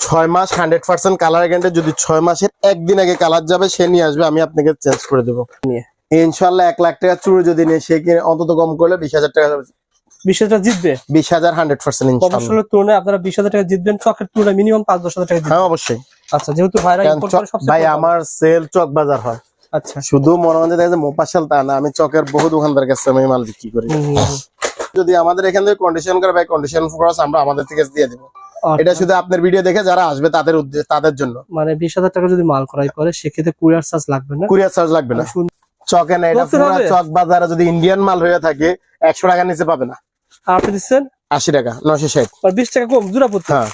ছয় মাস hundred percent colour guarantee যদি ছয় মাসের একদিন আগে কালার যাবে সে নিয়ে আসবে আমি আপনাকে চেঞ্জ করে দেবো। নিয়ে। ইনশাল্লাহ এক লাখ টাকা চুড়ি যদি নিয়ে সে কিনে অন্তত কম করলে বিশ হাজার টাকা বিশ হাজার জিতবে? বিশ হাজার হান্ড্রেড পার্সেন্ট কমার্শিয়ালের তুলনায় আপনারা বিশ হাজার টাকা জিতবেন চকের তুলনায় মিনিমাম পাঁচ দশ হাজার টাকা হ্যাঁ অবশ্যই। আচ্ছা যেহেতু ভাইরা কারণ import চক- করে সবচেয়ে ভাই আমার সেল চক বাজার হয়। আচ্ছা। শুধু মনে হয় দেখা যায় মোপাশাল তা না আমি চকের বহু দোকানদার কাছে আমি মাল বিক্রি করি। যদি আমাদের এখান থেকে কন্ডিশন করে ভাই কন্ডিশন খরচ আমরা আমাদের থেকে দিয়ে দিব। এটা আচ্ছা, শুধু আপনার ভিডিও দেখে যারা আসবে তাদের উদ্দেশ্য তাদের জন্য। মানে বিশ হাজার টাকা যদি মাল ক্রয় করে সেক্ষেত্রে কুরিয়ার চার্জ লাগবে না? কুরিয়ার চার্জ লাগবে না। চকে না এটা পুরো চক বাজারে যদি ইন্ডিয়ান মাল হয়ে থাকে একশো টাকা নিচে পাবে না। আপনি দিচ্ছেন? আশি টাকা নশো ষাট। বিশ টাকা কম জোড়া পড়তে। হ্যাঁ।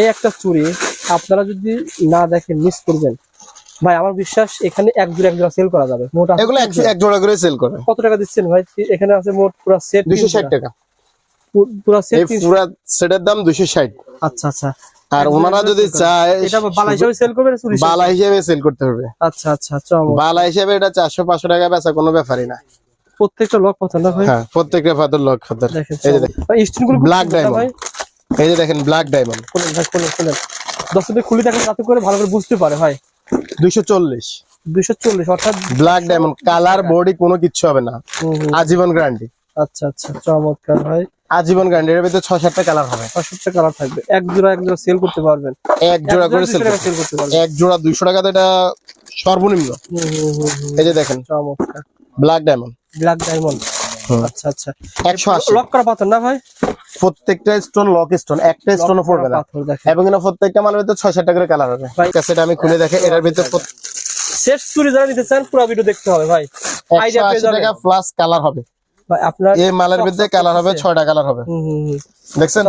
এই একটা চুড়ি আপনারা যদি না দেখেন মিস করবেন। ভাই আমার বিশ্বাস এখানে এক জোড়া এক জোড়া সেল করা যাবে। মোট এগুলো। এক জোড়া করে সেল করে। কত টাকা দিচ্ছেন ভাই? এখানে আছে মোট পুরো সেট দুশো ষাট টাকা। পুরো সেট পুরা সেটের দাম দুশো ষাট। আচ্ছা আচ্ছা। আর ওনারা যদি চায় এটা বালা হিসাবে সেল করবে না চুরি? বালা হিসেবে সেল করতে হবে। আচ্ছা আচ্ছা বালা হিসেবে এটা চারশো পাঁচশো টাকা বেচা কোনো ব্যাপারই না। প্রত্যেকটা লক কত না ভাই? হ্যাঁ প্রত্যেকটা লক এই যে দেখেন। স্টিনগুলো diamond। ভাই? এই যে দেখেন ব্ল্যাক ডায়মন্ড খুলেন ভাই খুলেন খুলেন। খুলে দেখেন যাতে করে ভালো করে বুঝতে পারে ভাই। দুইশো চল্লিশ। দুইশো চল্লিশ অর্থাৎ ব্ল্যাক ডায়মন্ড কালার বডি কোনো কিচ্ছু হবে না। আজীবন গ্যারান্টি আচ্ছা আচ্ছা চমৎকার ভাই। আজীবন গ্যারান্টি এর ভিতরে ছয় সাতটা কালার হবে। পাঁচশো কালার থাকবে। এক জোড়া এক জোড়া সেল করতে পারবেন। এক জোড়া করে সেল করতে পারবেন। এক জোড়া দুইশো টাকা তো এটা সর্বনিম্ন। এই যে দেখেন চমৎকার। ব্ল্যাক ডায়মন্ড ব্ল্যাক ডায়মন্ড আচ্ছা আচ্ছা। একশো আশি। লক করা পাথর না ভাই? প্রত্যেকটা স্টোন লক স্টোন একটা স্টোনও পড়বে না। এবং এখানে প্রত্যেকটা মালের ভিতরে ছয় সাতটা করে কালার হবে। ভাই- ক্যাসেট আমি খুলে দেখে এটার ভিতরে প্রত- শেষ চুরি যারা নিতে চান পুরো ভিডিও দেখতে হবে ভাই। Idea পেয়ে যাবেন। প্লাস কালার হবে। আপনার এই মালের ভিতরে কালার হবে ছয়টা কালার হবে। দেখছেন।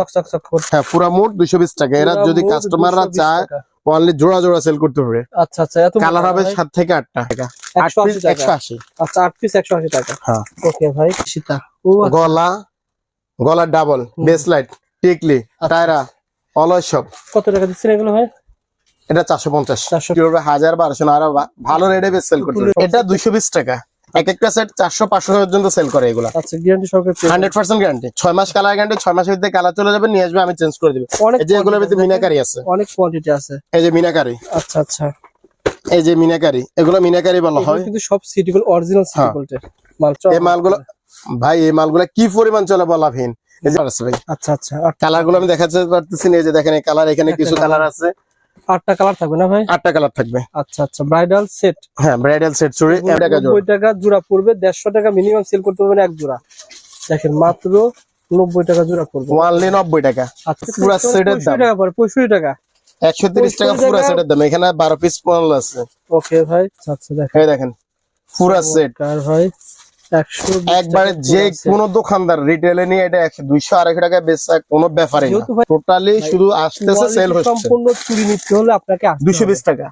হ্যাঁ পুরা মোট বিশ টাকা। এরা যদি কাস্টমাররা চায়। অনলি জোড়া জোড়া সেল করতে হবে। আচ্ছা আচ্ছা এত কালার হবে ভাই? সাত থেকে আটটা টাকা। 180 টাকা। একশো আশি। আচ্ছা পিস টাকা। হ্যাঁ। ওকে ভাই। সীতা। ও আচ্ছা, গলা গলার ডাবল বেসলাইট টিকলি টায়রা অলয় সব কত টাকা দিচ্ছেন এগুলো ভাই? এটা চারশো পঞ্চাশ। 450 হাজার বারোশো না আরও ভালো রেটে বেশ সেল করতে হবে। এটা দুইশো বিশ টাকা। এক একটা সেট চারশো পাঁচশো পর্যন্ত সেল করে এগুলা। আচ্ছা গ্যারান্টি সরকার হান্ড্রেড পার্সেন্ট গ্যারান্টি ছয় মাস কালার গ্যারান্টি ছয় মাসের ভিতরে কালার চলে যাবে নিয়ে আসবে আমি চেঞ্জ করে দিবো। এই যে এগুলোর ভিতরে মিনাকারি আছে। অনেক কোয়ান্টিটি আছে। এই যে মিনাকারি। আচ্ছা আচ্ছা। এই যে মিনাকারি এগুলো মিনাকারি বলা হয়। কিন্তু সব সিটি গোল্ড অরিজিনাল হ্যাঁ। মাল এই মালগুলো ভাই এই মালগুলো কি পরিমাণ চলে বলাভিন এই যে আচ্ছা আচ্ছা। আর কালারগুলো আমি দেখাতে পারতেছি না এই যে দেখেন এই কালার এখানে কিছু কালার আছে। আটটা কালার থাকবে না ভাই? আটটা কালার থাকবে। আচ্ছা আচ্ছা ব্রাইডাল সেট হ্যাঁ ব্রাইডাল সেট চুড়ি এক টাকা জোড়া। নব্বই টাকা জোড়া পড়বে দেড়শো টাকা মিনিমাম সেল করতে পারবেন এক জোড়া। দেখেন মাত্র নব্বই টাকা জোড়া পড়বে। ওয়ানলি নব্বই টাকা। আচ্ছা পুরা এর দাম। পঁয়ষট্টি টাকা পড়ে পঁয়ষট্টি টাকা। একশো তিরিশ টাকা 65 পুরো সেটের দাম। এখানে বারো পিস পনেরো আছে। ওকে ভাই। আচ্ছা দেখেন। এই দেখেন পুরো সেট চমৎকার ভাই। একবারে যে কোনো দোকানদার রিটেলে নিয়ে এটা একশো দুইশো আড়াইশো টাকা বেচা কোনো ভাই- টোটালি শুধু আসতেছে সেল হচ্ছে। সম্পূর্ণ চুরি নিতে হলে আপনাকে দুইশো বিশ টাকা।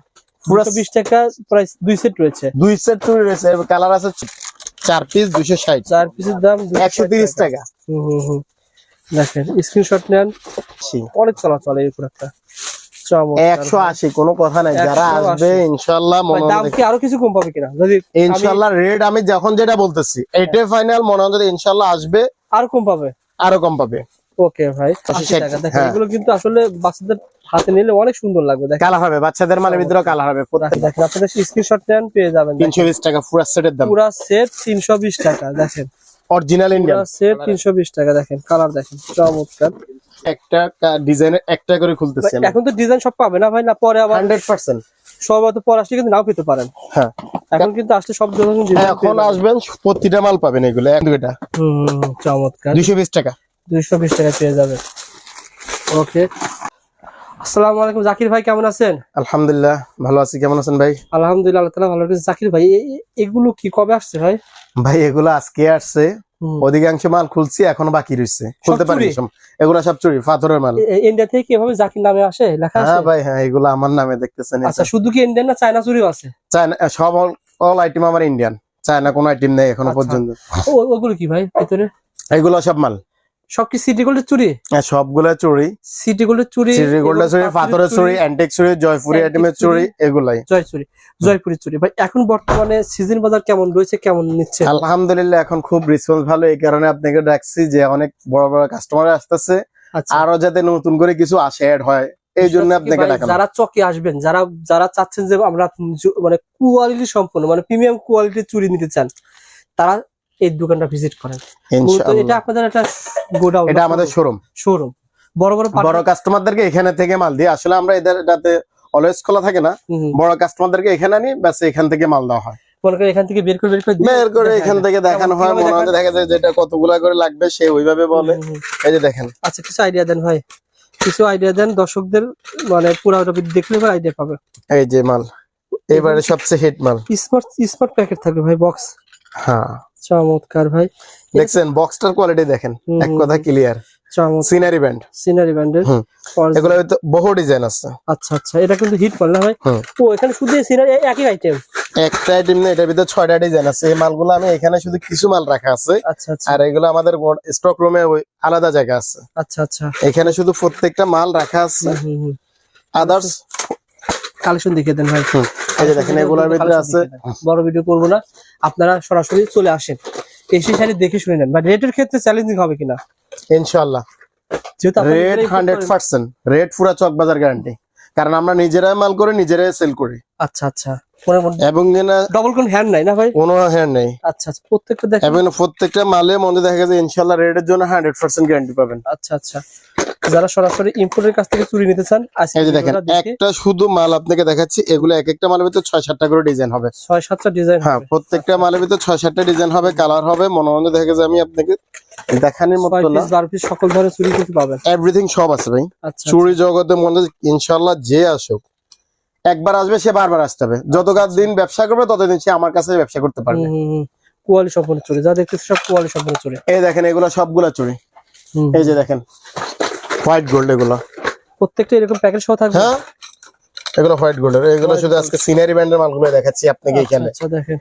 পুরো বিশ টাকা প্রাইস দুই সেট রয়েছে। দুই সেট চুরি রয়েছে। কালার আছে চার পিস দুইশো ষাট। চার পিসের দাম একশো তিরিশ টাকা। হুম হুম দেখেন স্ক্রিনশট নেন। অনেক চলাচল এই প্রোডাক্টটা একশো আশি কোনো কথা নাই যারা আসবে ইনশাল্লাহ মনে হয় আরও কিছু কম পাবে কিনা? যদি ইনশাল্লাহ রেট আমি যখন যেটা বলতেছি এটাই ফাইনাল মনে হয় ইনশাল্লাহ আসবে আরও কম পাবে? আরও কম পাবে। ওকে ভাই হ্যাঁ। এগুলো কিন্তু আসলে বাচ্চাদের হাতে নিলে অনেক সুন্দর লাগবে। হবে বাচ্চাদের মালের ভিতরে কালার হবে দেখেন আপনাদের স্ক্রিনশট নেন পেয়ে যাবেন। তিনশো বিশ টাকা পুরো সেটের দাম। পুরা সেট তিনশো বিশ টাকা দেখেন। অরিজিনাল ইন্ডিয়ান তিনশো বিশ টাকা দেখেন কালার দেখেন চমৎকার। একটা ডিজাইনের একটা করে খুলতেছি ভাই, এখন তো ডিজাইন সব পাবে না ভাই না পরে আবার হান্ড্রেড পার্সেন্ট। সব হয়তো পরে আসলে কিন্তু নাও পেতে পারেন। হ্যাঁ। এখন কিন্তু আসলে সব ধরনের ডিজাইন এখন আসবেন প্রতিটা মাল পাবেন এগুলো এক দুইটা। চমৎকার। দুইশো বিশ টাকা। দুইশো বিশ টাকা পেয়ে যাবে ওকে। আসসালামু আলাইকুম জাকির ভাই কেমন আছেন? আলহামদুলিল্লাহ ভালো আছি। কেমন আছেন ভাই? আলহামদুলিল্লাহ আল্লাহ তালা ভালো আছেন জাকির ভাই এগুলো কি কবে আসছে ভাই? ভাই এগুলো আজকে আসছে। অধিকাংশ মাল খুলছি এখনও বাকি রয়েছে খুলতে পারি এগুলো সব চুরি পাথরের মাল। ইন্ডিয়া থেকে কি এভাবে জাকির নামে আসে? লেখা আছে? হ্যাঁ ভাই হ্যাঁ এগুলো আমার নামে দেখতেছেন আচ্ছা শুধু কি ইন্ডিয়ান না চায়না চুরিও আছে? চায়না সব অল আইটেম আমার ইন্ডিয়ান চায়না কোনো আইটেম নেই এখনও আচ্ছা। পর্যন্ত। ওগুলো কি ভাই ভিতরে? এগুলো সব মাল। সব কি সিটি গোল্ডের চুরি? হ্যাঁ, সবগুলো চুরি। সিটি গোল্ডের চুরি চিড়ি গোল্ডা চুরি পাথরের চুরি অ্যান্টিক চুরি জয়পুরি আইটেমের চুরি। এগুলাই। জয় চুরি জয়পুরি চুরি। ভাই এখন বর্তমানে সিজন বাজার কেমন রয়েছে কেমন নিচ্ছে? আলহামদুলিল্লাহ এখন খুব রেসপন্স ভালো। এই কারণে আপনাকে ডাকছি যে অনেক বড় বড় কাস্টমার আসতেছে। আচ্ছা। আরও যাতে নতুন করে কিছু আসে অ্যাড হয়। এই জন্য আপনাকে ভাই, ডাকা যারা চকে আসবেন যারা যারা চাচ্ছেন যে আমরা মানে কোয়ালিটি সম্পন্ন মানে প্রিমিয়াম কোয়ালিটির চুরি নিতে চান তারা এই দোকানটা ভিজিট করেন। এটা আপনাদের একটা গোডাউন এটা আমাদের শোরুম শোরুম বড় বড় পার্টি- বড় কাস্টমারদেরকে এখানে থেকে মাল দিই আসলে আমরা এদের এটাতে অলওয়েজ খোলা থাকে না। বড় কাস্টমারদেরকে এখানে আনি ব্যাস এখান থেকে মাল দেওয়া হয়। মনে এখান থেকে বের করে বের করে বের করে এখান থেকে দেখানো হয় মনে হয় দেখা যায় যেটা কতগুলা করে লাগবে সে ওইভাবে বলে। হুম, হুম। এই যে দেখেন। আচ্ছা কিছু আইডিয়া দেন ভাই। কিছু আইডিয়া দেন দর্শকদের মানে পুরো দেখলে আইডিয়া পাবে। এই যে মাল। এবারে সবচেয়ে হিট মাল। স্মার্ট স্মার্ট প্যাকেট থাকবে ভাই বক্স হ্যাঁ। চমৎকার ভাই। দেখছেন বক্সটার কোয়ালিটি দেখেন এক কথা ক্লিয়ার সিনারি ব্যান্ড সিনারি ব্যান্ডের। এগুলো বহু ডিজাইন আছে। আচ্ছা আচ্ছা এটা কিন্তু হিট মাল না ভাই? ও এখানে শুধু সিনারি একই আইটেম একটা আইটেম না এটার ভিতরে ছয়টা ডিজাইন আছে। এই মালগুলো আমি এখানে শুধু কিছু মাল রাখা আছে। আচ্ছা আচ্ছা। আর এগুলো আমাদের স্টক রুমে আলাদা জায়গা আছে। আচ্ছা আচ্ছা। এখানে শুধু প্রত্যেকটা মাল রাখা আছে। আদার্স কালেকশন দেখিয়ে দেন ভাই। এই দেখেন এগুলোর ভিতরে আছে। বড় ভিডিও করব না। আপনারা সরাসরি চলে আসেন। এসে শাড়ি দেখে শুনে নেন। বা রেটের ক্ষেত্রে চ্যালেঞ্জিং হবে কিনা? ইনশাআল্লাহ। Rate hundred. পার্সেন্ট রেট পুরা চক বাজার গ্যারান্টি কারণ আমরা নিজেরাই মাল করে নিজেরাই সেল করি। আচ্ছা আচ্ছা। মনে মনে এবং কিনা ডবল কোন হ্যান্ড নাই না ভাই? কোনো হ্যান্ড নেই। আচ্ছা আচ্ছা প্রত্যেকটা দেখেন। এবং প্রত্যেকটা মালে মধ্যে দেখা রেটের জন্য হান্ড্রেড পার্সেন্ট গ্যারান্টি পাবেন। আচ্ছা আচ্ছা। যারা সরাসরি ইম্পোর্টের কাছ থেকে চুরি নিতে চান আজকে এই যে দেখেন একটা শুধু মাল আপনাকে দেখাচ্ছি এগুলো এক একটা মালের ভিতরে ছয় সাতটা করে ডিজাইন হবে। ছয় সাতটা ডিজাইন হ্যাঁ প্রত্যেকটা মালের ভিতরে ছয় সাতটা ডিজাইন হবে কালার হবে মনে মনে দেখা যায় আমি আপনাকে দেখানোর মতো না। পিস সকল ধরনের চুরি কিন্তু পাবেন। এভরিথিং সব আছে ভাই। আচ্ছা চুরি জগতের মধ্যে ইনশাল্লাহ যে আসুক একবার আসবে সে বারবার আসতে হবে। যতকাল দিন ব্যবসা করবে ততদিন সে আমার কাছে ব্যবসা করতে পারবে। কোয়ালি সম্পূর্ণ চুরি। যা দেখতেছি সব কোয়ালি সম্পূর্ণ চুরি। এই দেখেন এগুলো সবগুলা চুরি। এই যে দেখেন হোয়াইট গোল্ড এগুলো। প্রত্যেকটা এরকম প্যাকেট সহ থাকবে? হ্যাঁ? এগুলো হোয়াইট গোল্ডের এগুলো শুধু আজকে সিনারি ব্যান্ডের মালগুলো দেখাচ্ছি আপনাকে আচ্ছা, এখানে। আচ্ছা দেখেন।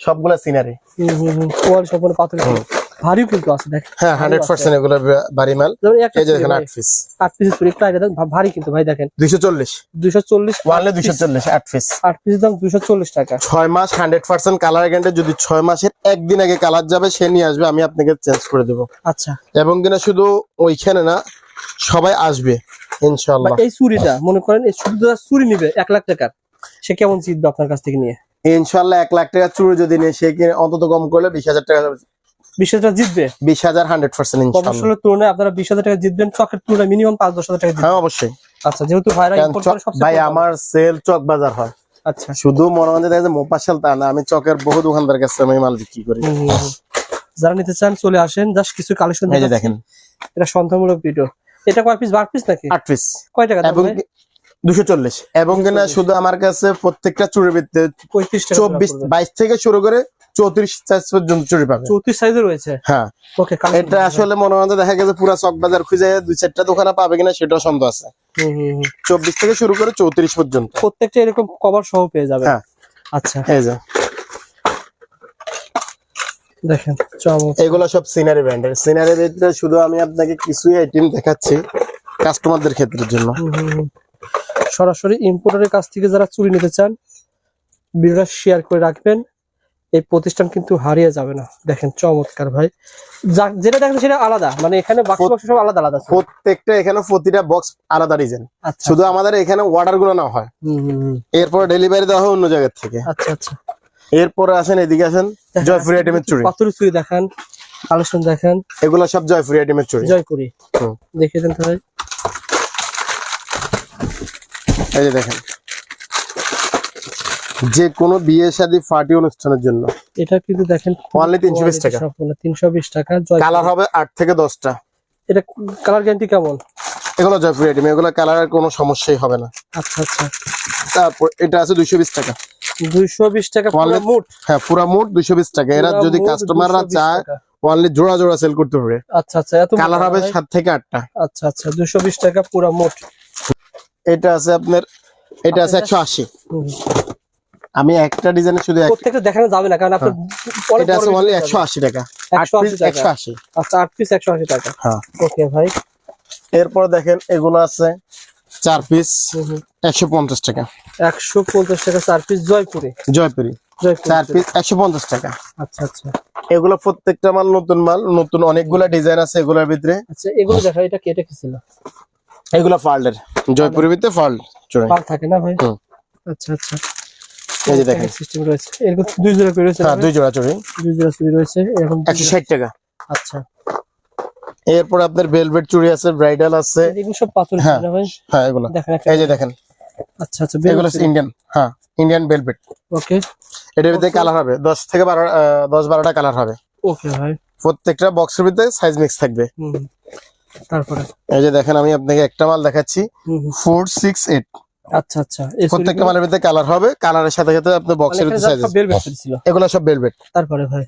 সবগুলা সিনারি। হুম হুম হুম। কোয়ালি সম্পূর্ণ পাথর কিন্তু আছে দেখেন হ্যাঁ হান্ড্রেড পার্সেন্ট এগুলো বাড়ি মাল। এই যে চুড়ি দেখেন ভাই, আট পিস আট পিসের চুরি একটু ভারী কিন্তু ভাই দেখেন। দুইশো চল্লিশ। দুইশো চল্লিশ ওয়ানলে দুইশো চল্লিশ আট পিস আট পিসের দাম দুইশো চল্লিশ টাকা। ছয় মাস হান্ড্রেড পার্সেন্ট কালার গ্যান্ডে যদি ছয় মাসের একদিন আগে কালার যাবে সে নিয়ে আসবে আমি আপনাকে চেঞ্জ করে দেবো। আচ্ছা। এবং কিনা শুধু ওইখানে না সবাই আসবে বা ইনশাল্লাহ এই চুরিটা মনে করেন এই শুধু চুরি নিবে এক লাখ টাকার সে কেমন জিতবে আপনার কাছ থেকে নিয়ে? ইনশাল্লাহ এক লাখ টাকা চুরি যদি নিয়ে সে কিনে অন্তত কম করলে বিশ হাজার টাকা বিশ হাজার টাকা জিতবে? বিশ হাজার হান্ড্রেড পার্সেন্ট কমার্শিয়ালের তুলনায় আপনারা বিশ হাজার টাকা জিতবেন চকের তুলনায় মিনিমাম পাঁচ দশ হাজার টাকা হ্যাঁ অবশ্যই। আচ্ছা যেহেতু ভাই আমার সেল চক বাজার হয়। আচ্ছা। শুধু মনে দেখা মোপাশাল তা না আমি চকের বহু দোকানদার কাছে আমি মাল বিক্রি করি। যারা নিতে চান চলে আসেন। জাস্ট কিছু কালেকশন দেখেন। এটা সন্ধানমূলক ভিডিও এটা কয় পিস বার পিস নাকি? আট পিস কয় টাকা এবং দুশো চল্লিশ। এবং কিনা শুধু আমার কাছে প্রত্যেকটা পঁয়ত্রিশ চব্বিশ বাইশ থেকে শুরু করে চৌত্রিশ সাইজ পর্যন্ত চুরি পাবে। চৌত্রিশ সাইজে রয়েছে? হ্যাঁ। ওকে এটা আসলে মনে মনে দেখা গেছে পুরা চক বাজার খুঁজে দুই চারটা দোকানে পাবে কিনা সেটাও সন্দেহ আছে। চব্বিশ থেকে শুরু করে চৌত্রিশ পর্যন্ত। প্রত্যেকটা এরকম কভার সহ পেয়ে যাবে হ্যাঁ। আচ্ছা। এই যে। দেখেন চমক এগুলো সব সিনারি ব্র্যান্ডের সিনারি শুধু আমি আপনাকে কিছুই আইটেম দেখাচ্ছি কাস্টমারদের ক্ষেত্রের জন্য। সরাসরি ইম্পোর্টারের কাছ থেকে যারা চুরি নিতে চান ভিডিওটা শেয়ার করে রাখবেন। এই প্রতিষ্ঠান কিন্তু হারিয়ে যাবে না। দেখেন চমৎকার ভাই। যেটা দেখেন সেটা আলাদা। মানে এখানে বাক্স বাক্স সব আলাদা আলাদা প্রত্যেকটা এখানে প্রতিটা বক্স আলাদা ডিজাইন আচ্ছা। শুধু আমাদের এখানে অর্ডারগুলো না হয়। এরপর ডেলিভারি দেওয়া হয় অন্য জায়গা থেকে। আচ্ছা আচ্ছা। এরপরে আসেন এদিকে আসেন জয়পুরি আইটেমের কিছু চুড়ি পাথরের চুড়ি দেখান কালেকশন দেখেন। এগুলো সব জয়পুরি আইটেমের চুড়ি জয়পুরি। দেখিয়ে দেন তাহলে। এই যে দেখেন। যে কোনো বিয়ে শাদী পার্টি অনুষ্ঠানের জন্য। এটা কিন্তু দেখেন Only 320 টাকা। তিনশো বিশ টাকা জয়পুরি। কালার হবে আট থেকে দশটা। এটা কালার গ্যারান্টি কেমন? এগুলো জয়পুরি আইটেম এগুলো কালারের কোনো সমস্যাই হবে না। আচ্ছা আচ্ছা। তারপর এটা আছে দুইশো বিশ টাকা। দুইশো বিশ টাকা পুরো মোট হ্যাঁ পুরা মোট দুইশো বিশ টাকা। এরা যদি কাস্টমাররা চায়। অনলি জোড়া জোড়া সেল করতে পারবে আচ্ছা আচ্ছা এত কালার হবে ভাই? সাত থেকে আটটা। আচ্ছা আচ্ছা দুশো বিশ টাকা পুরো মোট এটা আছে আপনার এটা আছে একশো আশি। হুম। আমি একটা ডিজাইনে শুধু প্রত্যেকটা দেখানো যাবে না কারণ আপনার এটা আছে অনলি video একশো যাবে। আশি টাকা। আট 180 পিস টাকা। একশো আশি। আচ্ছা আট পিস একশো আশি টাকা। হ্যাঁ। ওকে ভাই। এরপর দেখেন এগুলো আছে চার পিস একশো পঞ্চাশ টাকা। একশো পঞ্চাশ টাকা চার পিস জয়পুরে। জয়পুরি। চার পিস একশো পঞ্চাশ টাকা। আচ্ছা আচ্ছা। এগুলো প্রত্যেকটা মাল নতুন মাল নতুন অনেকগুলা ডিজাইন আছে এগুলোর ভিতরে। আচ্ছা এগুলো দেখা এটা কি এটা কি ছিল? এগুলো ফাল্ডের জয়পুরের ভিতরে ফাল্ড চড়ে পাল থাকে না ভাই? আচ্ছা আচ্ছা। এই যে দেখেন। সিস্টেম রয়েছে। এরকম দুই জোড়া করে রয়েছে হ্যাঁ দুই জোড়া চড়ি দুই জোড়া চুড়ি রয়েছে এরকম দুই একশো জোড়া- ষাট টাকা। আচ্ছা। এরপর আপনার ভেলভেট চুড়ি আছে ব্রাইডাল আছে। এগুলো সব পাথর হ্যাঁ। হ্যাঁ। এগুলো। এই যে দেখেন। আচ্ছা আচ্ছা এগুলো ইন্ডিয়ান হ্যাঁ ইন্ডিয়ান ভেলভেট ওকে। এটার ভিতরে কালার হবে। দশ থেকে বারো আহ, দশ বারোটা কালার হবে। ওকে ভাই। প্রত্যেকটা বক্সের ভিতরে সাইজ মিক্স থাকবে। তারপরে? এই যে দেখেন আমি আপনাকে একটা মাল দেখাচ্ছি। হুম হুম। ফোর সিক্স এইট আচ্ছা আচ্ছা। প্রত্যেকটা মালের ভিতরে কালার হবে কালারের সাথে সাথে আপনার মানে বক্সের ভিতরে সাইজ এগুলো সব ভেলভেট তারপরে ভাই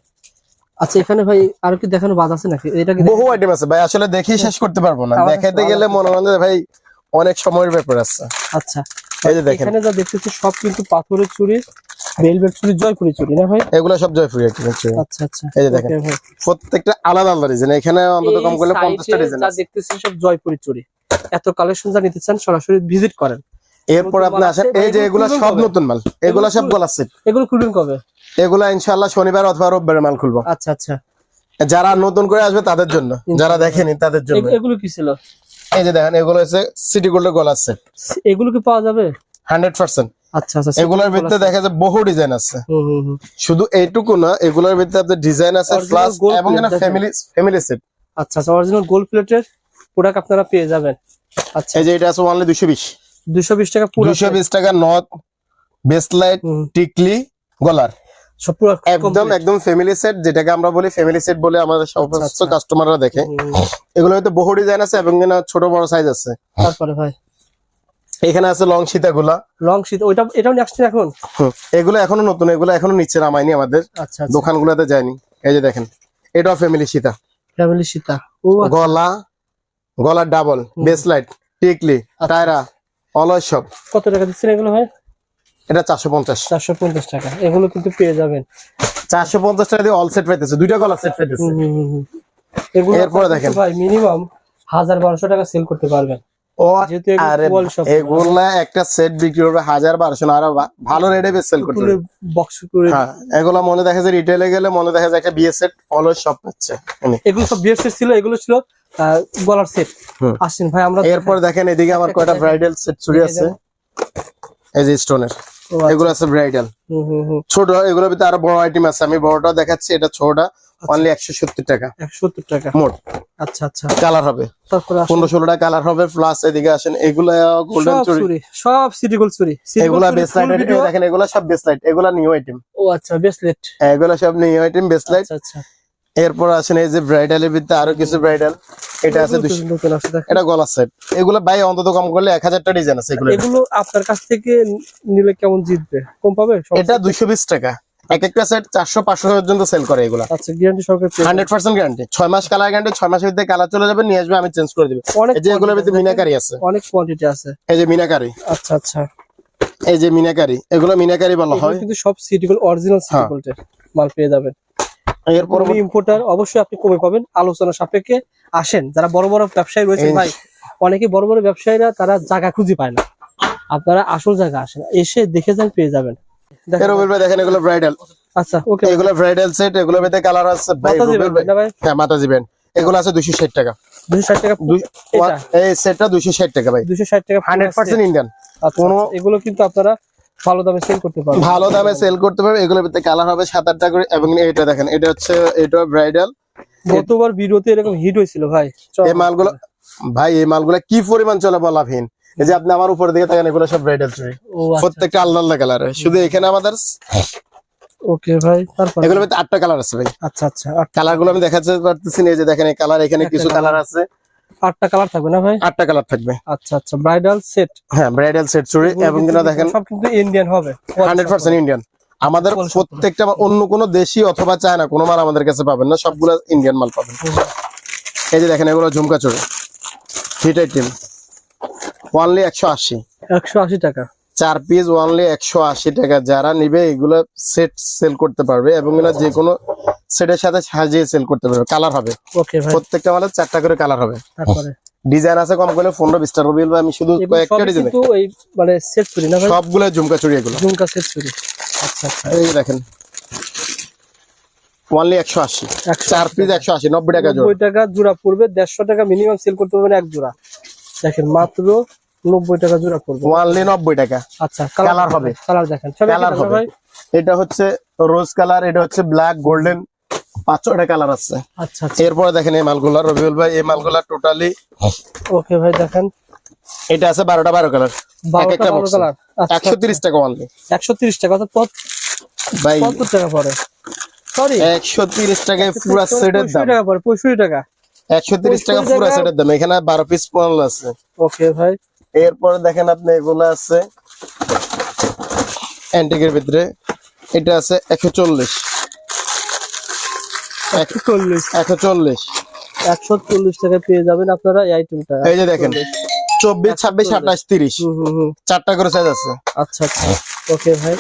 আচ্ছা এখানে ভাই আর কি দেখানো বাদ আছে নাকি? এটা কি বহু আইটেম আছে ভাই আসলে দেখেই শেষ করতে পারব না। দেখাতে গেলে মনে হয় ভাই অনেক সময়ের ব্যাপার আছে। আচ্ছা। এই যে দেখেন। এখানে যা দেখতেছি সব কিন্তু পাথরের চুড়ি বেলভেট চুড়ি জয়পুরি চুড়ি না ভাই? এগুলো সব জয়পুরি আইটেম আচ্ছা আচ্ছা। এই যে দেখেন। প্রত্যেকটা আলাদা আলাদা ডিজাইন এখানে অন্তত কম করলে এই পঞ্চাশটা side এ ডিজাইন যা দেখতেছি সব জয়পুরি চুড়ি এত কালেকশন যা নিতে চান সরাসরি ভিজিট করেন। এরপর আপনি আসেন এই যে এগুলো সব নতুন মাল এগুলো সব? গলা সেট এগুলো খুলবেন কবে? এগুলো ইনশাআল্লাহ শনিবার অথবা রোববারে মাল খুলবো। আচ্ছা আচ্ছা। যারা নতুন করে আসবে তাদের জন্য যারা দেখেনি তাদের জন্য। এগুলো কি ছিল? এই যে দেখেন এগুলো হচ্ছে সিটি গোল্ডের গলা সেট এগুলো কি পাওয়া যাবে? Hundred percent. আচ্ছা আচ্ছা এগুলোর ভিতরে দেখা যায় বহু ডিজাইন আছে। হুম হুম হুম। শুধু এইটুকু না এগুলোর ভিতরে আপনার ডিজাইন আছে প্লাস এবং ফ্যামিলি ফ্যামিলি সেট আচ্ছা আচ্ছা অরিজিনাল গোল্ড প্লেটের প্রোডাক্ট আপনারা পেয়ে যাবেন। আচ্ছা। এই যে এটা আছে অনলি দুশো বিশ দুশো বিশ টাকা পুরো দুশো বিশ টাকা নথ বেসলাইট টিকলি গলার। সব পুরো একদম একদম ফ্যামিলি সেট যেটাকে আমরা বলি ফ্যামিলি সেট বলে আমাদের সমস্ত আচ্ছা। কাস্টমাররা দেখে। এগুলো হয়তো বহু ডিজাইন আছে এবং কিনা ছোট বড় সাইজ আছে। তারপরে ভাই। এখানে আছে লং সীতাগুলা লং শীত ওইটা এটাও আসছেন এখন? এগুলো এখনও নতুন এগুলো এখনও নিচে নামায়নি আমাদের। আচ্ছা আচ্ছা। দোকানগুলোতে যায়নি। এই যে দেখেন এটাও ফ্যামিলি সীতা। ফ্যামিলি সীতা। আচ্ছা, গলা ডাবল বেসলাইট টিকলি টায়রা। অলয় সব। কত টাকা দিচ্ছেন এগুলো ভাই? এটা চারশো পঞ্চাশ। চারশো পঞ্চাশ টাকা। এগুলো কিন্তু পেয়ে যাবেন। চারশো পঞ্চাশ টাকা দিয়ে অল সেট পাইতেছে দুইটা গলা সেট পাইতেছে। এগুলো এরপরে দেখেন। ভাই মিনিমাম হাজার বারোশো টাকা সেল করতে পারবেন। এগুলো একটা সেট বিক্রি করবে হাজার বারোশো আরও ভালো রেটে সেল করতে বক্স করে হ্যাঁ এগুলা মনে দেখা যায় রিটেলে গেলে মনে দেখা যায় একটা বিয়ে সেট অলওয়েজ সব পাচ্ছে এগুলো সব সেট ছিল এগুলো ছিল গলার সেট। আসেন ভাই আমরা এরপর দেখেন এদিকে আমার কয়টা ব্রাইডাল সেট চুরি আছে। এই যে স্টোনের আচ্ছা। এগুলো আছে ব্রাইডাল হুম, হুম, হুম। ছোট এগুলোর ভিতরে আরও বড় আইটেম আছে। আমি বড়টা দেখাচ্ছি এটা ছোটটা। অনলি একশো সত্তর টাকা। একশো সত্তর টাকা। মোট। আচ্ছা আচ্ছা। কালার হবে। তারপরে আসেন। পনেরো ষোলোটা কালার হবে প্লাস এদিকে আসেন এগুলা গোল্ডেন চুরি সব সিটি গোল্ড চুরি এগুলা বেসলাইট দেখেন এগুলা সব বেসলাইট এগুলা নিউ আইটেম ও আচ্ছা ব্রেসলেট এগুলা সব নিউ আইটেম বেসলাইট আচ্ছা আচ্ছা। এরপর আসেন এই যে ব্রাইডালের ভিতরে আরও কিছু ব্রাইডাল এটা আছে। এটা গলা সেট এগুলো ভাই অন্তত কম করলে এক হাজারটা ডিজাইন আছে এগুলো এগুলো আপনার কাছ থেকে নিলে কেমন জিতবে? কম পাবে? এটা দুইশো বিশ টাকা। এক একটা সেট চারশো পাঁচশো পর্যন্ত সেল করে এগুলা। আচ্ছা গ্যারান্টি সরকার হান্ড্রেড পার্সেন্ট গ্যারান্টি ছয় মাস কালার গ্যারান্টি ছয় মাসের ভিতরে কালার চলে যাবে নিয়ে আসবে আমি চেঞ্জ করে দিবো। এই যে এগুলোর ভিতরে মিনাকারি আছে। অনেক কোয়ান্টিটি আছে। এই যে মিনাকারি আচ্ছা আচ্ছা। এই যে মিনাকারি এগুলো মিনাকারি বলা হয়। কিন্তু সব অরিজিনাল হ্যাঁ। মাল পেয়ে যাবেন। এরপর ইম্পোর্টার অবশ্যই আপনি কমে পাবেন। আলোচনা সাপেক্ষে আসেন। যারা বড় বড় ব্যবসায়ী রয়েছে ভাই অনেকে বড় বড় ব্যবসায়ীরা তারা জায়গা খুঁজে পায় না। আপনারা আসল জায়গা আসেন। এসে দেখে যান পেয়ে যাবেন। দেখেন। এর উপর দেখেন এগুলো ব্রাইডাল আচ্ছা ওকে এগুলো ব্রাইডাল সেট এগুলোর কালার আছে হ্যাঁ মাতা দিবেন এগুলো আছে দুশো ষাট টাকা। দুশো ষাট টাকা দুই- এটা? এই সেটটা টাকা ভাই। দুশো ষাট টাকা হান্ড্রেড পার্সেন্ট ইন্ডিয়ান কোনো- আচ্ছা, এগুলো কিন্তু আপনারা ভালো দামে সেল করতে পারবেন ভালো দামে সেল করতে পারবে। এগুলোর ভিতরে কালার হবে সাত আটটা করে এবং এটা দেখেন এটা হচ্ছে এটা ব্রাইডাল গতবার ভিডিওতে এরকম হিট হয়েছিল ভাই। এই মালগুলো ভাই এই মালগুলো কি পরিমাণ চলে বলা ভিন? এই যে আপনি আমার উপরে দিকে থাকেন এগুলো সব ব্রাইডাল আচ্ছা। প্রত্যেকটা আলাদা আলাদা কালার শুধু এখানে আমাদের ওকে ভাই তারপর? এগুলোর ভিতরে আটটা কালার আছে ভাই। আচ্ছা আচ্ছা কালারগুলো আমি দেখাতে পারতেছি না এই যে দেখেন এই কালার এখানে কিছু কালার আছে। আটটা কালার থাকবে না ভাই? আটটা কালার থাকবে। আচ্ছা আচ্ছা ব্রাইডাল সেট হ্যাঁ ব্রাইডাল সেট চুরি এবং কিনা দেখেন সব কিন্তু ইন্ডিয়ান হবে। হান্ড্রেড পার্সেন্ট ইন্ডিয়ান আমাদের প্রত্যেকটা অন্য কোনো দেশি অথবা চায়না কোনো মাল আমাদের কাছে পাবেন না সবগুলো ইন্ডিয়ান মাল পাবেন। এই যে দেখেন এগুলো ঝুমকা চুরি হিট আইটেম আশি। একশো আশি টাকা। চার পিস ওয়ানলি একশো আশি টাকা। যারা নিবে এগুলো সেট সেল করতে পারবে এবং এরা যে কোনো সেটের সাথে সাজিয়ে সেল করতে পারবে কালার হবে। প্রত্যেকটা মালের চারটা করে কালার হবে। ডিজাইন আছে কম করে পনেরো বিশটা ভাই আমি শুধু কয়েকটা ডিজাইন মানে সেট চুরি না ভাই? সবগুলো ঝুমকা চুরি এগুলো। ঝুমকা সেট চুরি। আচ্ছা আচ্ছা। এই দেখেন। ওয়ানলি একশো আশি। চার পিস একশো আশি নব্বই টাকা জোড়া। টাকা জোড়া পড়বে দেড়শো টাকা মিনিমাম সেল করতে পারবেন এক জোড়া। দেখেন মাত্র নব্বই টাকা জোড়া পড়বে। ওয়ানলি নব্বই টাকা। আচ্ছা Colour হবে। কালার দেখেন। কালার হবে। এটা হচ্ছে রোজ কালার এটা হচ্ছে ব্ল্যাক গোল্ডেন পাঁচ ছটা কালার আছে। আচ্ছা আচ্ছা। এরপরে দেখেন এই মালগুলা রবিউল ভাই এই মালগুলা টোটালি ওকে ভাই দেখেন। এটা আছে বারোটা বারো কালার। বারোটা একটা। কালার। আচ্ছা। একশো তিরিশ টাকা ওয়ানলি একশো তিরিশ টাকা অর্থাৎ ভাই পঁচাত্তর টাকা পড়ে সরি একশো তিরিশ টাকায় পুরা সেটের দাম। টাকা পড়ে পঁয়ষট্টি টাকা। একশো তিরিশ টাকা 65 পুরা। সেটের দাম। এখানে বারো পিস পনেরো আছে। ওকে ভাই। এরপরে দেখেন আপনি এগুলো আছে। অ্যান্টিকের ভিতরে। এটা আছে একশো চল্লিশ। একশো চল্লিশ একশো চল্লিশ একশো চল্লিশ টাকা পেয়ে যাবেন আপনারা এই আইটেমটা এই যে দেখেন চব্বিশ ছাব্বিশ আঠাশ তিরিশ। চারটা করে সাইজ আছে। আচ্ছা আচ্ছা। ওকে ভাই।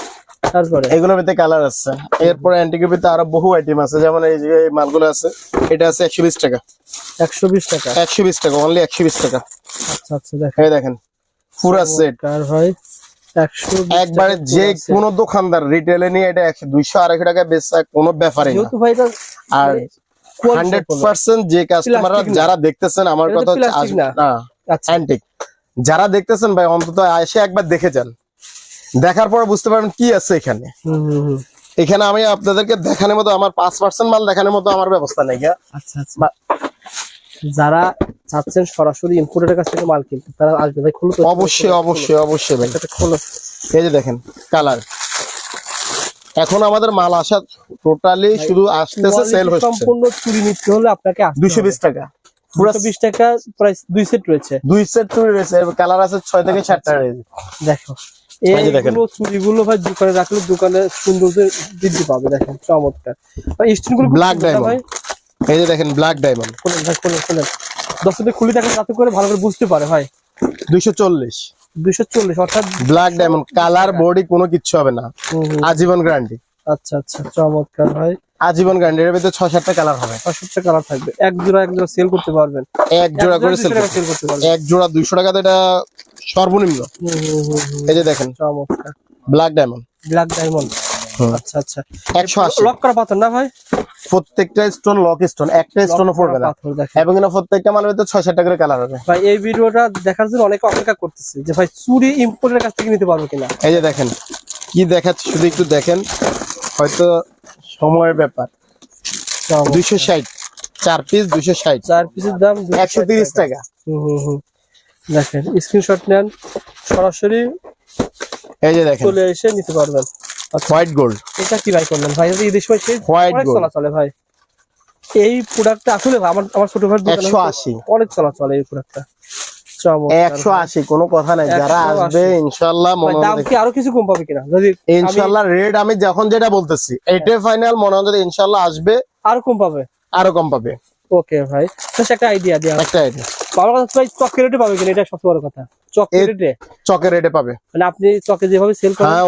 তারপরে? এগুলোর ভিতরে কালার আছে। এরপরে অ্যান্টিকের ভিতরে আরও বহু আইটেম আছে। যেমন এই যে এই মালগুলো আছে এটা আছে একশো বিশ টাকা। একশো বিশ টাকা? একশো বিশ টাকা অনলি একশো বিশ টাকা। আচ্ছা আচ্ছা দেখেন। এই দেখেন পুরা সেট কার ভাই। একবারে যে। কোনো দোকানদার রিটেলে নিয়ে এটা একশো দুইশো আড়াইশো টাকা বেচা কোনো এটা আর হান্ড্রেড পার্সেন্ট যে কাস্টমাররা যারা দেখতেছেন আমার কথা হচ্ছে আচ্ছা। যারা দেখতেছেন ভাই অন্তত এসে একবার দেখে যান। দেখার পর বুঝতে পারবেন কি আছে এখানে। এখানে আমি আপনাদেরকে দেখানোর মতো আমার পাঁচ পার্সেন্ট মাল দেখানোর মতো আমার ব্যবস্থা নেই গা। আচ্ছা আচ্ছা। যারা চাচ্ছেন সরাসরি ইম্পোর্টের কাছ থেকে মাল কিনতে। তারা আসবে ভাই খুলো অবশ্যই অবশ্যই অবশ্যই ভাই। এটা খোলো এই যে দেখেন কালার। এখন আমাদের মাল আসা টোটালি শুধু আসতেছে সেল হচ্ছে। সম্পূর্ণ চুরি নিতে হলে আপনাকে দুইশো বিশ টাকা। পুরো দুশো বিশ টাকা প্রাইস দুই সেট রয়েছে। দুই সেট চুরি রয়েছে কালার আছে ছয় থেকে সাতটা রয়েছে দেখো এই যে দেখেন। এইগুলো চুরিগুলো ভাই দোকানে রাখলে দোকানে সৌন্দর্য বৃদ্ধি পাবে দেখেন চমৎকার। ভাই স্টিনগুলো Black diamond। এই যে দেখেন ব্ল্যাক ডায়মন্ড খুলেন ভাই খুলেন। দশটা খুলে দেখেন যাতে করে ভালো করে বুঝতে পারে ভাই। দুইশো চল্লিশ। দুইশো চল্লিশ অর্থাৎ ব্ল্যাক ডায়মন্ড কালার বডি কোনো কিচ্ছু হবে না। আজীবন গ্যারান্টি আচ্ছা আচ্ছা চমৎকার ভাই। আজীবন গ্যারান্টি এর ভিতরে ছয় সাতটা কালার হবে। পাঁচশো কালার থাকবে। এক জোড়া এক জোড়া সেল করতে পারবেন। এক জোড়া করে সেল করতে পারবেন। এক জোড়া দুইশো টাকা তো এটা সর্বনিম্ন। এই যে দেখেন। চমৎকার। Black diamond black diamond. আচ্ছা আচ্ছা। একশো আশি। লক করা পাথর না ভাই? প্রত্যেকটা স্টোন লক স্টোন একটা স্টোনও পড়বে না। এবং এখানে প্রত্যেকটা মালের ভিতরে ছয় সাতটা করে কালার হবে। ভাই এই ভিডিওটা দেখার জন্য অনেকে অপেক্ষা করতেছে যে ভাই চুরি ইম্পোর্টের কাছ থেকে নিতে পারব কিনা? এই যে দেখেন কি দেখাচ্ছে শুধু একটু দেখেন। হয়তো সময়ের ব্যাপার। চমৎকার। দুইশো ষাট চার পিস দুইশো ষাট। চার পিসের দাম একশো তিরিশ টাকা। হুম হুম দেখেন স্ক্রিনশট নেন সরাসরি এই যে দেখেন। চলে এসে নিতে পারবেন। হোয়াইট গোল্ড এটা কি ভাই করলেন ভাই এই দেশ সেই White অনেক চলা চলে ভাই। এই প্রোডাক্টটা আসলে আমার আমার ছোট ভাই একশো আশি। অনেক চলা চলে এই প্রোডাক্টটা একশো আশি কোনো কথা নাই। যারা আসবে ইনশাল্লাহ মনে আরও কিছু কম পাবে কিনা? যদি ইনশাল্লাহ রেট আমি যখন যেটা বলতেছি ফাইনাল মনে হয় ইনশাল্লাহ আসবে আরও কম পাবে? আরও কম পাবে। ওকে ভাই। একটা আইডিয়া দিয়া। একটা আইডিয়া আমার কথা ভাই চকের রেটে পাবে কিনা এটা সবচেয়ে বড় কথা। চকের রেটে চকের রেটে পাবে। মানে আপনি চকে যেভাবে সেল করেন হ্যাঁ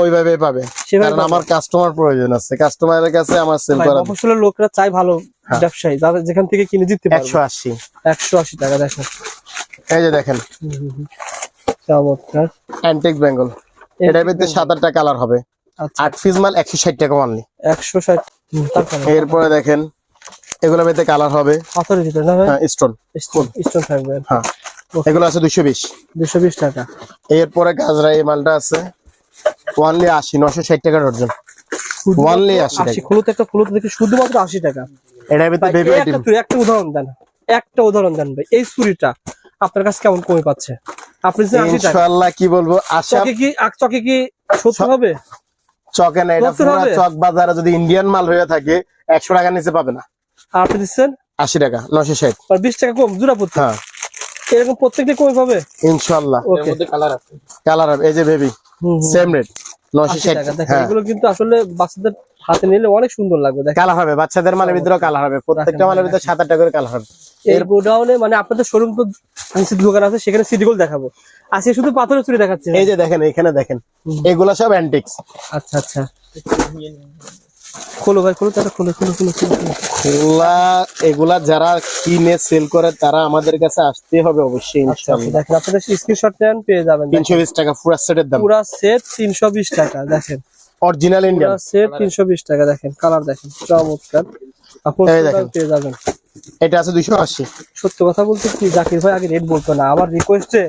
পাবে। কারণ আমার কাস্টমার প্রয়োজন আছে। কাস্টমারের কাছে আমার সেল করা মফস্বলের লোকরা চাই ভালো হ্যাঁ। ব্যবসায়ী যাদের যেখান থেকে কিনে জিততে একশো পারবে আশি। একশো আশি টাকা দেখেন। এই যে দেখেন। চমৎকার। অ্যান্টিক বেঙ্গল এটার ভিতরে সাত আটটা কালার হবে। আচ্ছা। আট পিস মাল একশো ষাট টাকা অনলি এরপরে দেখেন এগুলো ভিতরে কালার হবে। পাথরের ভিতরে না ভাই? হ্যাঁ স্টোন স্টোন স্টোন থাকবে। হ্যাঁ। এগুলো আছে দুইশো বিশ। দুশো বিশ টাকা। এরপরে গাজরা এই মালটা আছে। ওয়ানলি আশি নশো ষাট টাকা ডর্জন Only 80 টাকা। খুলতে একটা খুলতে দেখি শুধুমাত্র আশি টাকা। এটার ভিতরে বেবি আইটেম একটা একটা উদাহরণ দেন। একটা উদাহরণ দেন ভাই। এই চুরিটা আপনার কাছে কেমন কমে পাচ্ছে? আপনি যে আশি টাকা ইনশাল্লাহ কি বলব? আশা কি চকে কি সত্য হবে? চকে না এটা পুরো চক বাজারে যদি ইন্ডিয়ান মাল হয়ে থাকে একশো টাকা নিচে পাবে না। আর আপনি দিচ্ছেন? আশি টাকা নশো ষাট। আর বিশ টাকা কম জোড়া পড়তে? হ্যাঁ। এরকম প্রত্যেকটা কমে পাবে? ইনশাল্লাহ ওকে কালার হবে এই যে বেবি সেম রেট নশো ষাট। টাকা। দেখেন এগুলো কিন্তু আসলে বাচ্চাদের হাতে নিলে অনেক সুন্দর লাগবে। কালার হবে বাচ্চাদের মালের ভিতরে কালার হবে। প্রত্যেকটা মালের ভিতরে সাত আটটা করে কালার হবে। গোডাউনে মানে আপনাদের শোরুম তো দোকান আছে সেখানে সিটি গোল দেখাবো। আজকে শুধু পাথরের চুরি দেখাচ্ছে। এই যে দেখেন এখানে দেখেন। এগুলা সব অ্যান্টিক্স আচ্ছা আচ্ছা। খোলো ভাই খোলো তাহলে খোলো খোলো খোলো খোলো খোলো। খোলা এগুলা যারা কিনে সেল করে তারা আমাদের কাছে আসতে হবে অবশ্যই আচ্ছা আচ্ছা, দেখেন আপনাদের স্ক্রিনশট নেন পেয়ে যাবেন তিনশো বিশ টাকা ফুরা সেটের দাম। পুরা সেট তিনশো বিশ টাকা দেখেন। অরিজিনাল ইন্ডিয়ান সেট টাকা দেখেন কালার দেখেন চমৎকার। পেয়ে যাবেন? এটা আছে সত্য কথা বলতে কি জাকির ভাই আগে রেট বলতো না আমার রিকোয়েস্টে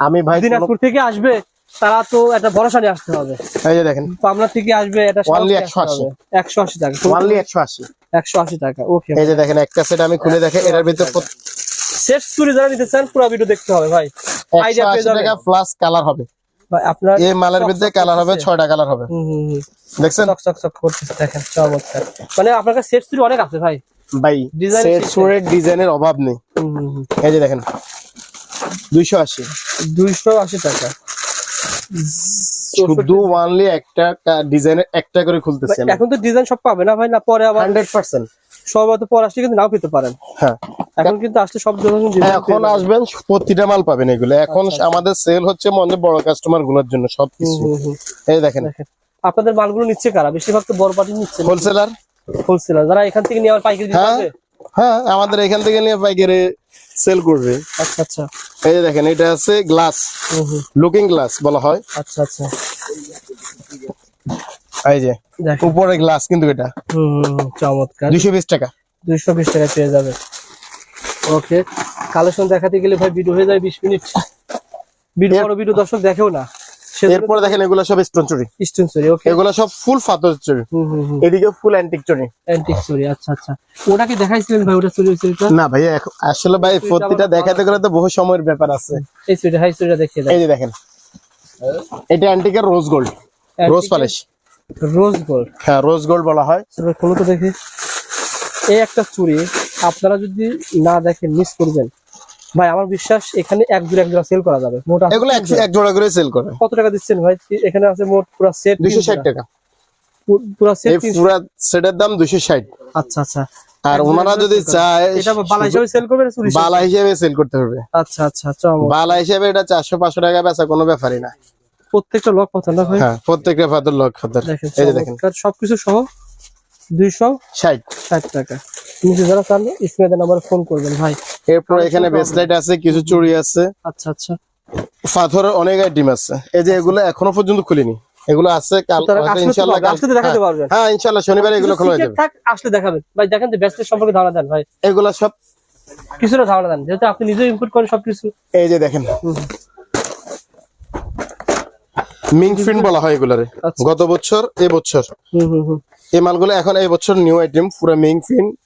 আমি ভাই দিনাজপুর থেকে আসবে? তারা তো একটা ভরসা নিয়ে আসতে হবে। এই যে দেখেন। পাবনা থেকে আসবে এটা Only 180 একশো আশি। টাকা। ওয়ানলি একশো আশি। একশো আশি টাকা ওকে। এই যে দেখেন একটা সেট আমি খুলে দেখে এটার ভিতরে সেট চুরি যারা নিতে চান পুরো ভিডিও দেখতে হবে ভাই। আইডিয়া পেয়ে যাবেন। টাকা প্লাস কালার হবে। ভাই আপনার এই মালের ভিতরে কালার হবে ছয়টা কালার হবে। হুম দেখছেন? চক চক চক করতেছে দেখেন চমৎকার। মানে আপনার কাছে সেট চুরি অনেক আছে ভাই। ভাই Design সেট system। ডিজাইনের অভাব নেই। এই যে দেখেন দুইশো আশি। দুইশো আশি টাকা। শুধু ওয়ানলি একটা ডিজাইনের একটা করে খুলতেছি এখন তো ডিজাইন সব পাবে না ভাই না পরে আবার হান্ড্রেড পার্সেন্ট। সব হয়তো পরে আসলে কিন্তু নাও পেতে পারেন। হ্যাঁ। এখন কিন্তু আসলে সব এখন আসবেন প্রতিটা মাল পাবেন এগুলো। এখন আমাদের সেল হচ্ছে মনে বড় কাস্টমারগুলোর জন্য সবকিছু। এই দেখেন। আপনাদের মালগুলো নিচ্ছে কারা? বেশিরভাগ তো বড় পার্টি নিচ্ছে হোলসেলার হোলসেলার যারা এখান থেকে নিয়ে পাইকারি হ্যাঁ। হ্যাঁ আমাদের এখান থেকে নিয়ে পাইকারি সেল করবে। আচ্ছা আচ্ছা। এই যে দেখেন এটা আছে গ্লাস। লুকিং গ্লাস বলা হয়। আচ্ছা আচ্ছা। এই যে উপরে গ্লাস কিন্তু এটা। হুম চমৎকার। দুইশো বিশ টাকা। দুইশো বিশ টাকা পেয়ে যাবে। ওকে কালেকশন দেখাতে গেলে ভাই ভিডিও হয়ে যায় বিশ মিনিট। ভিডিও বড় ভিডিও দর্শক দেখেও না। এরপরে দেখেন এগুলো সব স্টোন চুরি। স্টোন চুরি ওকে এগুলো সব ফুল ফাতর চুরি। এদিকে ফুল অ্যান্টিক চুরি। অ্যান্টিক চুরি আচ্ছা আচ্ছা। ওটা কি দেখাইছিলেন ভাই ওটা চুরি চুরিটা না ভাই আসলে ভাই প্রতিটা দেখাতে গেলে তো বহু সময়ের ব্যাপার আছে। এই চুরিটা হাই চুরিটা দেখিয়ে এই যে দেখেন। এটা অ্যান্টিকের rose gold rose polish rose gold হ্যাঁ রোজ গোল্ড বলা হয়। এবার খোলো তো দেখি। এই একটা চুরি আপনারা যদি না দেখেন মিস করবেন ভাই আমার বিশ্বাস এখানে এক জোড়া এক জোড়া সেল করা যাবে। মোট এগুলো এক জোড়া। এক জোড়া করে সেল করে। কত টাকা দিচ্ছেন ভাই? এখানে আছে মোট পুরো সেট দুইশো ষাট টাকা। পুরো সেট এই পুরা সেটের দাম দুইশো ষাট। আচ্ছা আচ্ছা। আর ওনারা যদি চায় এটা বালা হিসাবে সেল করবেন না চুরি বালা হিসেবে সেল করতে হবে। আচ্ছা আচ্ছা চমৎকার। বালা হিসেবে এটা চারশো পাঁচশো টাকা বেচা কোনো ব্যাপারই না। প্রত্যেকটা লক কত না ভাই? হ্যাঁ প্রত্যেকটা ফাদার লক দেখেন এই যে দেখেন। সবকিছু সহ দুইশো ষাট। ষাট টাকা। নিচে যারা চান স্ক্রিনে নাম্বারে ফোন করবেন ভাই। এরপর এখানে ব্রেসলেট আছে কিছু চুড়ি আছে। আচ্ছা আচ্ছা। পাথরের অনেক আইটেম আছে। এই যে এগুলো এখনও পর্যন্ত খুলিনি। এগুলো আছে কাল হয়তো আসলে তো দেখাতে হ্যাঁ, পারবেন। হ্যাঁ ইনশাল্লাহ শনিবার এগুলো খোলা যাবে। থাক আসলে দেখাবেন। ভাই দেখেন যে ব্যাস্টের সম্পর্কে ধারণা দেন ভাই। এগুলো সব কিছুটা ধারণা দেন যেহেতু আপনি নিজেও ইনপুট করেন সবকিছু। এই যে দেখেন। হুম। মিং ফিন বলা হয় এগুলারে। আচ্ছা। গত বছর এ বছর। হুম হুম হুম। এই মালগুলো এখন এই বছর নিউ আইটেম পুরো মিং ফিন। আচ্ছা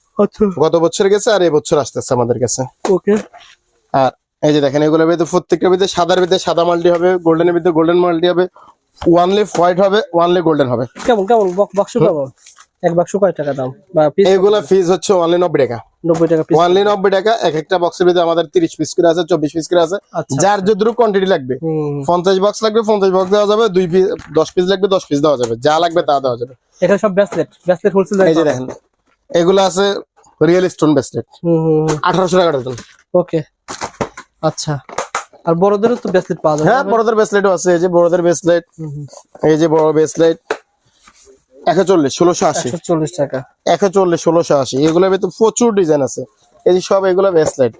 গত বছর গেছে আর এই বছর আসতেছে আমাদের কাছে। ওকে। আর এই যে দেখেন এগুলোর ভিতরে প্রত্যেকটার ভিতরে সাদার ভিতরে সাদা মাল্টি হবে গোল্ডেনের ভিতরে গোল্ডেন মাল্টি হবে ওয়ানলি হোয়াইট হবে ওয়ানলি গোল্ডেন হবে। কেমন কেমন? বক- বাক্স কেমন? এক বাক্স কয় টাকা দাম? বা পিস এইগুলা ফিজ হচ্ছে ওয়ানলি নব্বই টাকা। নব্বই টাকা পিস ওয়ানলি নব্বই টাকা এক একটা বক্সের ভিতরে আমাদের তিরিশ পিস করে আছে চব্বিশ পিস করে আছে। আচ্ছা। যার যদ্রু কোয়ান্টিটি লাগবে। হুম। পঞ্চাশ বক্স লাগবে পঞ্চাশ বক্স দেওয়া যাবে দুই পিস দশ পিস লাগবে দশ পিস দেওয়া যাবে যা লাগবে তা দেওয়া যাবে। সব ব্রেসলেট ব্রেসলেট হোলসেল এই যে দেখেন এগুলো আছে রিয়েল স্টোন ব্রেসলেট হুম হুম হুম। আঠারোশো টাকা ডজন ওকে। আচ্ছা। আর বড়দেরও তো ব্রেসলেট পাওয়া যায় হ্যাঁ বড়দের ব্রেসলেটও আছে এই যে বড়দের ব্রেসলেট এই যে বড় ব্রেসলেট একশো চল্লিশ ষোলোশো আশি। চল্লিশ টাকা। একশো চল্লিশ ষোলোশো আশি। এগুলোর ভিতরে প্রচুর ডিজাইন আছে। এই যে সব এগুলো ব্রেসলেট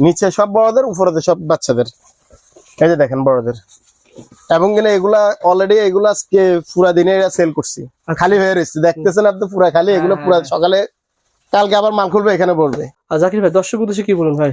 নিচে সব বড়দের উপরে সব বাচ্চাদের। এই যে দেখেন বড়দের। এবং কিনা এগুলা অলরেডি এগুলা আজকে পুরা দিনে সেল করছি। খালি হয়ে রয়েছে। দেখতেছেন আপনি পুরা খালি এগুলো পুরা সকালে কালকে আবার মাল খুলবে এখানে বলবে আর জাকির ভাই দর্শক উদ্দেশ্যে কি বলুন ভাই?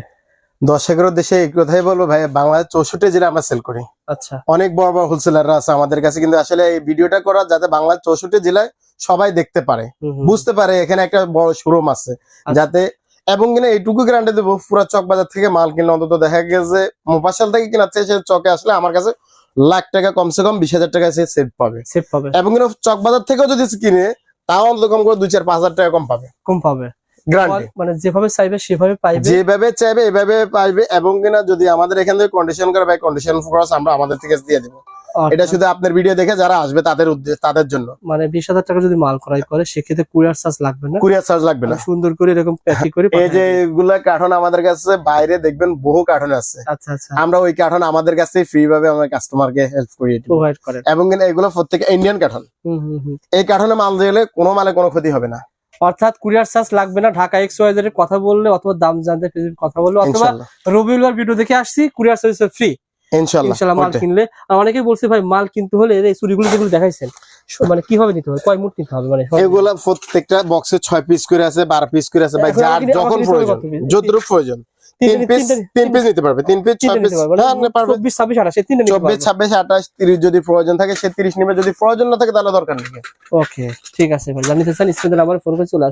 দশ এগারো দেশে এই কথাই বলব ভাই বাংলাদেশ চৌষট্টি জেলা আমরা সেল করি। আচ্ছা। অনেক বড় বড় হোলসেলাররা আছে আমাদের কাছে কিন্তু আসলে এই ভিডিওটা করা যাতে বাংলাদেশ চৌষট্টি জেলায় সবাই দেখতে পারে। বুঝতে পারে এখানে একটা বড় শোরুম আছে। আচ্ছা। যাতে এবং কিনা এইটুকু গ্যারান্টি দেবো পুরো চক বাজার থেকে মাল কিনলে অন্তত দেখা গেছে মোফাসাল থেকে কিনাচ্ছে সে চকে আসলে আমার কাছে লাখ টাকা কমসে কম বিশ হাজার টাকা সে সেভ পাবে। সেভ পাবে। এবং কিনা চক বাজার থেকেও যদি কিনে তাও অন্তত কম করে দুই চার পাঁচ হাজার টাকা কম পাবে। কম পাবে। মানে যেভাবে চাইবে সেভাবে পাইবে। যেভাবে চাইবে এভাবে পাইবে এবং কিনা যদি আমাদের এখান থেকে কন্ডিশন করা কন্ডিশন খরচ আমরা আমাদের থেকে দিয়ে দেবো। এটা শুধু আপনার ভিডিও দেখে যারা আসবে তাদের উদ্দেশ্য তাদের জন্য। মানে বিশ হাজার টাকা যদি মাল ক্রয় করে সেক্ষেত্রে কুরিয়ার চার্জ লাগবে না? কুরিয়ার চার্জ লাগবে না। সুন্দর করে এরকম প্যাকিং করে এই যে। এগুলা কার্টন আমাদের কাছে বাইরে দেখবেন বহু কার্টন আছে। আচ্ছা আচ্ছা। আমরা ওই কার্টন আমাদের কাছে ফ্রি ভাবে আমরা কাস্টমারকে হেল্প করি। প্রোভাইড করেন। এবং এগুলো প্রত্যেক ইন্ডিয়ান কার্টন হুম হুম হুম। এই কার্টনে মাল দিলে কোনো মালে কোনো ক্ষতি হবে না। অর্থাৎ কুরিয়ার চার্জ লাগবে না। ঢাকা এক্স ওয়াই এর কথা বললে অথবা দাম জানতে কথা বললে অথবা রবিউলার ভিডিও দেখে আসছি কুরিয়ার সার্ভিস ফ্রি মাল কিনলে আর অনেকেই বলছে ভাই মাল কিনতে হলে এই চুরিগুলো যেগুলো দেখাইছেন মানে কীভাবে নিতে হবে? কয় মুঠ নিতে হবে? মানে এগুলা প্রত্যেকটা বক্সে ছয় পিস করে আছে বারো পিস করে আছে ভাই যার যখন আমাকে নিতে হবে প্রয়োজন যতটুকু প্রয়োজন তিন পিস তিন পিস নিতে পারবে তিন পিস ছয় পিস পারবে। নিতে পারবে। যদি প্রয়োজন থাকে সে তিরিশ নিবে যদি প্রয়োজন না থাকে তাহলে দরকার নেই। ওকে ঠিক আছে ভাই জানিতে চান স্ক্রিনে আমার ফোন করে চলে আসুন।